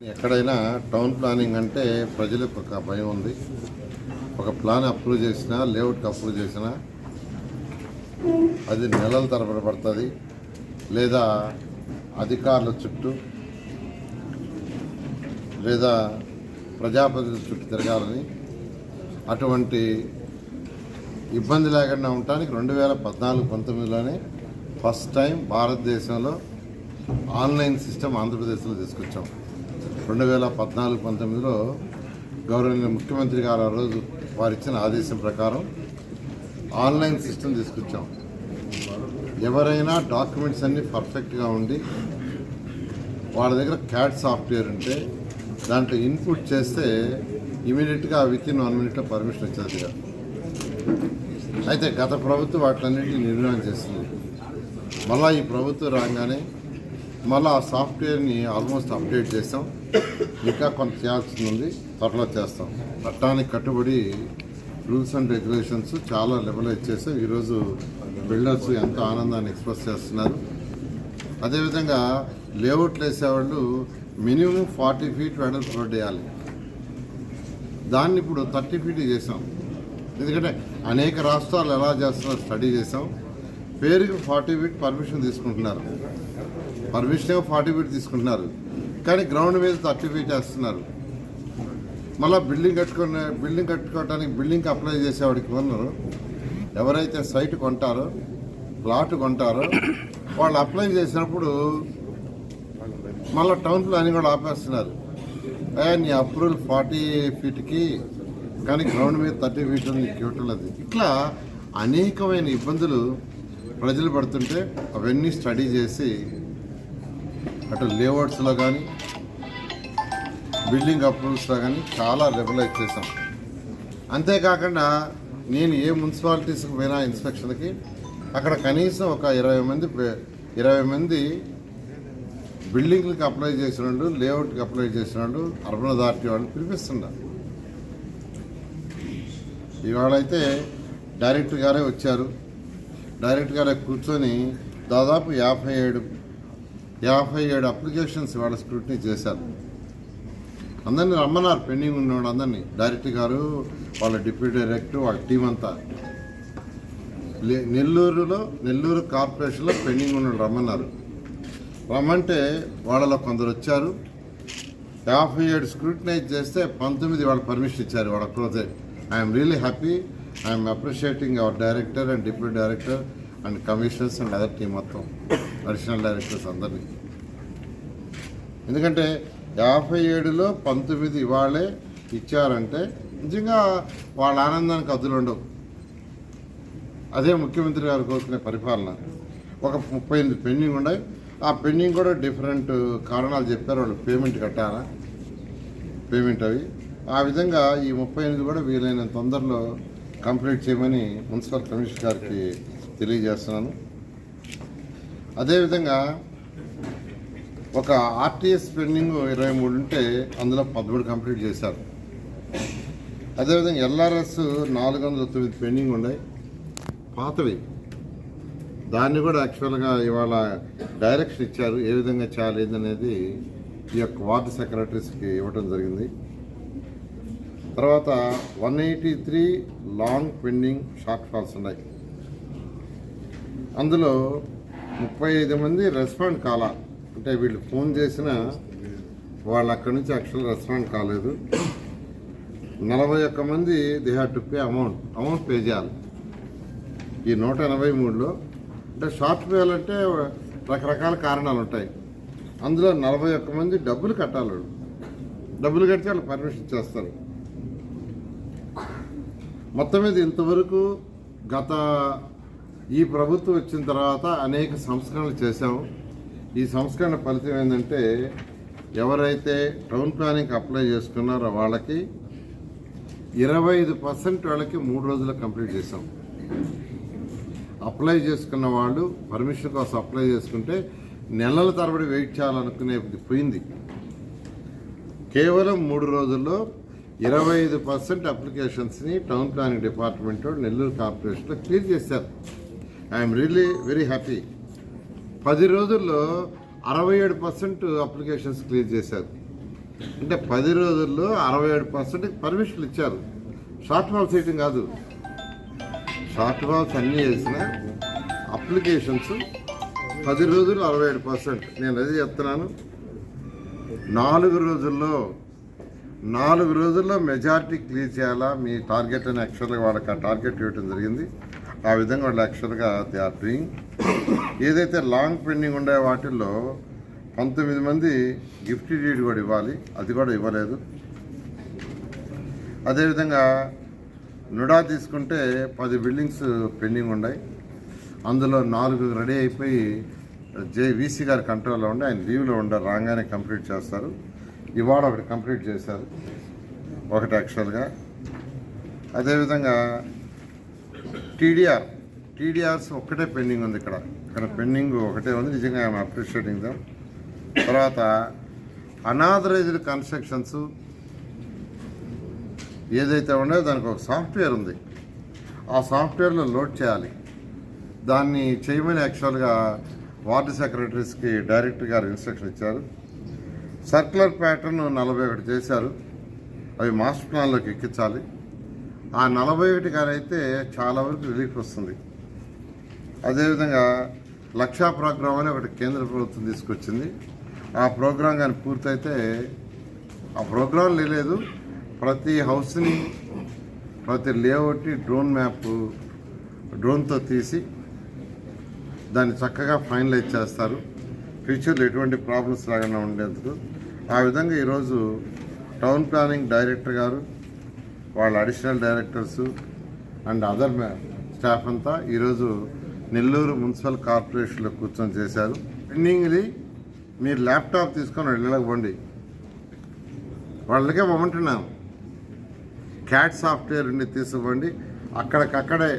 ఎక్కడైనా town planning అంటే ప్రజలకు ఒక భయం ఉంది. ఒక ప్లాన్ అప్రూవ్ చేసినా లేఅవుట్ అప్రూవ్ చేసినా అది నెలల తరబడి పడుతుంది. లేదా అధికారుల చుట్టూ లేదా ప్రజాప్రతినిధుల చుట్టూ తిరగాలని అటువంటి ఇబ్బంది లేకుండా ఉండటానికి రెండు వేల పద్నాలుగు పంతొమ్మిదిలోనే ఫస్ట్ టైం భారతదేశంలో ఆన్లైన్ సిస్టమ్ ఆంధ్రప్రదేశ్లో తీసుకొచ్చాం. రెండు వేల పద్నాలుగు పంతొమ్మిదిలో గౌరవనీయ ముఖ్యమంత్రి గారు ఆ రోజు వారిచ్చిన ఆదేశం ప్రకారం ఆన్లైన్ సిస్టమ్ తీసుకొచ్చాం. ఎవరైనా డాక్యుమెంట్స్ అన్నీ పర్ఫెక్ట్గా ఉండి వాళ్ళ దగ్గర క్యాట్ సాఫ్ట్వేర్ ఉంటే దాంట్లో ఇన్పుట్ చేస్తే ఇమీడియట్గా విత్ ఇన్ వన్ మినిట్లో పర్మిషన్ వచ్చేది. అయితే గత ప్రభుత్వం వాటిలన్నింటినీ నిర్ణయం చేస్తుంది మళ్ళీ ఈ ప్రభుత్వం రాగానే మళ్ళీ ఆ సాఫ్ట్వేర్ని ఆల్మోస్ట్ అప్డేట్ చేస్తాం. ఇంకా కొంత చేయాల్సింది ఉంది. త్వరలో చేస్తాం. చట్టానికి కట్టుబడి రూల్స్ అండ్ రెగ్యులేషన్స్ చాలా లెవెలైజ్ ఇచ్చేసాం ఈరోజు బిల్డర్స్ ఎంతో ఆనందాన్ని ఎక్స్ప్రెస్ చేస్తున్నారు. అదేవిధంగా లేఅవుట్లు వేసేవాళ్ళు మినిమం ఫార్టీ ఫీట్ వెడల్పు రోడ్ వేయాలి. దాన్ని ఇప్పుడు థర్టీ ఫీట్ చేసాం. ఎందుకంటే అనేక రాష్ట్రాలు ఎలా చేస్తున్నారో స్టడీ చేసాం. పేరుకి ఫార్టీ ఫీట్ పర్మిషన్ తీసుకుంటున్నారు. పర్మిషన్ ఫార్టీ ఫీట్ తీసుకుంటున్నారు. కానీ గ్రౌండ్ మీద థర్టీ ఫీట్ వేస్తున్నారు మళ్ళీ బిల్డింగ్ కట్టుకునే బిల్డింగ్ కట్టుకోవడానికి బిల్డింగ్కి అప్లై చేసేవాడికి ఉన్నారు. ఎవరైతే సైట్ కొంటారో ప్లాట్ కొంటారో వాళ్ళు అప్లై చేసినప్పుడు మళ్ళీ టౌన్ ప్లానింగ్ కూడా ఆపేస్తున్నారు. నీ అప్రూవల్ ఫార్టీ ఫీట్కి కానీ గ్రౌండ్ మీద థర్టీ ఫీట్ ఉంది నీకు ఇవ్వటం ఇట్లా అనేకమైన ఇబ్బందులు ప్రజలు పడుతుంటే అవన్నీ స్టడీ చేసి అటు లేఅవుట్స్లో కానీ బిల్డింగ్ అప్రూవల్స్లో కానీ చాలా రెగ్యులైజ్ చేసాం అంతేకాకుండా నేను ఏ మున్సిపాలిటీస్కి పోయినా ఇన్స్పెక్షన్కి అక్కడ కనీసం ఒక ఇరవై మంది ఇరవై మంది బిల్డింగ్లకు అప్లై చేసిన లేఅవుట్కి అప్లై చేసిన అర్బన్ అథారిటీ వాళ్ళని పిలిపిస్తున్నారు. ఇవాళ అయితే డైరెక్టర్ గారే వచ్చారు. డైరెక్టర్ గారే కూర్చొని దాదాపు యాభై ఏడు యాభై ఏడు అప్లికేషన్స్ ఇవాళ స్క్రూటినీ చేశారు. అందరినీ రమ్మన్నారు పెండింగ్ ఉన్నవాడు అందరినీ. డైరెక్టర్ గారు వాళ్ళ డిప్యూటీ డైరెక్టర్ వాళ్ళ టీం అంతా. లే- నెల్లూరులో నెల్లూరు కార్పొరేషన్లో పెండింగ్ ఉన్న రమ్మన్నారు. రమ్మంటే వాళ్ళలో కొందరు వచ్చారు. యాభై ఏడు స్క్రూటినైజ్ చేస్తే పంతొమ్మిది వాళ్ళు పర్మిషన్ ఇచ్చారు వాళ్ళ క్లోజే. I'm really happy I'm appreciating our director and deputy director. And commissioners and other team మొత్తం అడిషనల్ డైరెక్టర్స్ అందరినీ. ఎందుకంటే యాభై ఏడులో పంతొమ్మిది ఇవాళే ఇచ్చారంటే నిజంగా వాళ్ళ ఆనందానికి అద్దులు ఉండవు. అదే ముఖ్యమంత్రి గారు కోరుకునే పరిపాలన. ఒక ముప్పై ఎనిమిది పెండింగ్ ఉన్నాయి ఆ పెండింగ్ కూడా డిఫరెంట్ కారణాలు చెప్పారు. వాళ్ళు పేమెంట్ కట్టారా? పేమెంట్ అవి. ఆ విధంగా ఈ ముప్పై ఎనిమిది కూడా వీలైనంత తొందరలో కంప్లీట్ చేయమని మున్సిపల్ కమిషనర్ గారికి తెలియజేస్తున్నాను. అదేవిధంగా ఒక ఆర్టీఎస్ పెండింగ్ ఇరవై మూడు ఉంటే అందులో పదమూడు కంప్లీట్ చేశారు. అదేవిధంగా ఎల్ఆర్ఎస్ నాలుగు వందల తొమ్మిది పెండింగ్ ఉన్నాయి. పాతవి. దాన్ని కూడా యాక్చువల్గా ఇవాళ డైరెక్షన్ ఇచ్చారు. ఏ విధంగా చేయాలేదనేది ఈ యొక్క వార్డు సెక్రటరీస్కి ఇవ్వడం జరిగింది. తర్వాత one eighty three long pending shortfalls ఉన్నాయి. అందులో ముప్పై ఐదు మంది రెస్పాండ్ కాలా. అంటే వీళ్ళు ఫోన్ చేసిన వాళ్ళు అక్కడి నుంచి యాక్చువల్ రెస్పాండ్ కాలేదు. నలభై ఒక్క మంది they have to pay amount amount pay చేయాలి. ఈ నూట ఎనభై మూడులో అంటే షార్ట్ అంటే రకరకాల కారణాలు ఉంటాయి. అందులో నలభై ఒక్క మంది డబ్బులు కట్టాలి డబ్బులు కడితే వాళ్ళు పర్మిషన్ ఇచ్చేస్తారు. మొత్తం మీద ఇంతవరకు గత ఈ ప్రభుత్వం వచ్చిన తర్వాత అనేక సంస్కరణలు చేశాము. ఈ సంస్కరణ ఫలితం ఏంటంటే ఎవరైతే టౌన్ ప్లానింగ్ అప్లై చేసుకున్నారో వాళ్ళకి ఇరవై ఐదు పర్సెంట్ వాళ్ళకి మూడు రోజులు కంప్లీట్ చేసాం అప్లై చేసుకున్న వాళ్ళు పర్మిషన్ కోసం అప్లై చేసుకుంటే నెలల తరబడి వెయిట్ చేయాలనుకునేది పోయింది. కేవలం మూడు రోజుల్లో ఇరవై ఐదు పర్సెంట్ అప్లికేషన్స్ని టౌన్ ప్లానింగ్ డిపార్ట్మెంట్ నెల్లూరు కార్పొరేషన్లో క్లియర్ చేశారు. I'm really very happy. పది రోజుల్లో అరవై ఏడు పర్సెంట్ అప్లికేషన్స్ క్లియర్ చేశారు. అంటే పది రోజుల్లో అరవై ఏడు పర్సెంట్ పర్మిషన్లు ఇచ్చారు. షార్ట్ ఫాల్స్ వేయటం కాదు. షార్ట్ ఫాల్స్ అన్నీ వేసిన అప్లికేషన్స్ పది రోజులు అరవై ఏడు పర్సెంట్. నేను అదే చెప్తున్నాను. నాలుగు రోజుల్లో నాలుగు రోజుల్లో మెజారిటీ క్లియర్ చేయాలా? మీ టార్గెట్ అని యాక్చువల్గా వాళ్ళకి ఆ టార్గెట్ ఇవ్వటం జరిగింది. ఆ విధంగా వాళ్ళు యాక్చువల్గా దే ఆర్ డూయింగ్ ఏదైతే లాంగ్ పెండింగ్ ఉండే వాటిల్లో పంతొమ్మిది మంది గిఫ్ట్ డీడ్ కూడా ఇవ్వాలి. అది కూడా ఇవ్వలేదు. అదేవిధంగా నుడా తీసుకుంటే పది బిల్డింగ్స్ పెండింగ్ ఉన్నాయి అందులో నాలుగు రెడీ అయిపోయి జేవీసీ గారి కంట్రోల్లో ఉండి ఆయన లీవ్లో ఉండారు రాగానే కంప్లీట్ చేస్తారు. ఇవాళ ఒకటి కంప్లీట్ చేశారు. ఒకటి యాక్చువల్గా. అదేవిధంగా టీడీఆర్ టీడీఆర్స్ ఒక్కటే పెండింగ్ ఉంది ఇక్కడ. ఇక్కడ పెండింగ్ ఒకటే ఉంది. నిజంగా ఐఎమ్ అప్రిషియేటింగ్ దమ్. తర్వాత అనాథరైజ్డ్ కన్స్ట్రక్షన్స్ ఏదైతే ఉన్నాయో దానికి ఒక సాఫ్ట్వేర్ ఉంది. ఆ సాఫ్ట్వేర్లో లోడ్ చేయాలి. దాన్ని చేయమని యాక్చువల్గా వార్డు సెక్రటరీస్కి డైరెక్టర్ గారు ఇన్స్ట్రక్షన్ ఇచ్చారు. సర్క్యులర్ ప్యాటర్న్ నలభై ఒకటి చేశారు. అవి మాస్టర్ ప్లాన్లోకి ఎక్కించాలి. ఆ నలభై ఒకటి అయితే చాలా వరకు రిలీఫ్ వస్తుంది. అదేవిధంగా లక్షా ప్రోగ్రామ్ అని ఒకటి కేంద్ర ప్రభుత్వం తీసుకొచ్చింది. ఆ ప్రోగ్రాం కానీ పూర్తయితే ఆ ప్రోగ్రాం లేదు. ప్రతి హౌస్ని ప్రతి లేఅవుట్ని డ్రోన్ మ్యాప్ డ్రోన్తో తీసి దాన్ని చక్కగా ఫైనలైజ్ చేస్తారు. ఫ్యూచర్లో ఎటువంటి ప్రాబ్లమ్స్ లేకుండా ఉండేందుకు. ఆ విధంగా ఈరోజు టౌన్ ప్లానింగ్ డైరెక్టర్ గారు వాళ్ళ additional directors and other staff అంతా ఈరోజు నెల్లూరు మున్సిపల్ కార్పొరేషన్లో కూర్చొని చేశారు. పెండింగ్ది మీరు ల్యాప్టాప్ తీసుకొని ఇళ్ళకి పోండి వాళ్ళకే పొమ్మంటున్నాం. క్యాట్ సాఫ్ట్వేర్ ఉండి తీసుకోండి అక్కడికక్కడే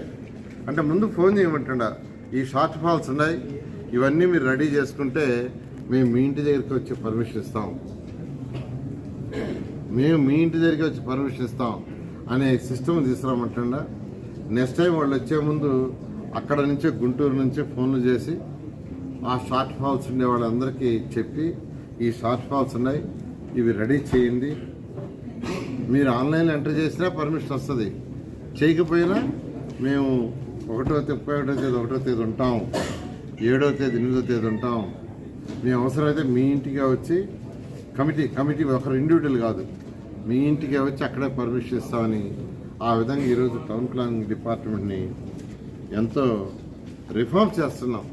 అంటే ముందు ఫోన్ చేయమంటుండ ఈ షార్ట్ ఫాల్స్ ఉన్నాయి. ఇవన్నీ మీరు రెడీ చేసుకుంటే మేము మీ ఇంటి దగ్గరికి వచ్చి పర్మిషన్ ఇస్తాం. మేము మీ ఇంటి దగ్గరికి వచ్చి పర్మిషన్ ఇస్తాం. అనే సిస్టమ్ తీసుకురామంటుండ. నెక్స్ట్ టైం వాళ్ళు వచ్చే ముందు అక్కడ నుంచే గుంటూరు నుంచే ఫోన్లు చేసి ఆ షార్ట్ ఫాల్స్ ఉండే వాళ్ళందరికీ చెప్పి ఈ షార్ట్ ఫాల్స్ ఉన్నాయి ఇవి రెడీ చేయండి. మీరు ఆన్లైన్లో ఎంటర్ చేసినా పర్మిషన్ వస్తుంది. చేయకపోయినా మేము ఒకటో తేదీ ముప్పై ఒకటో తేదీ ఒకటో తేదీ ఉంటాం. ఏడో తేదీ ఎనిమిదో తేదీ ఉంటాం. మేము అవసరమైతే మీ ఇంటికే వచ్చి కమిటీ కమిటీ ఒకరు ఇండివిజువల్ కాదు. మీ ఇంటికి వచ్చి అక్కడే పర్మిషన్ ఇస్తామని ఆ విధంగా ఈరోజు టౌన్ ప్లానింగ్ డిపార్ట్మెంట్ని ఎంతో రిఫార్మ్ చేస్తున్నాం.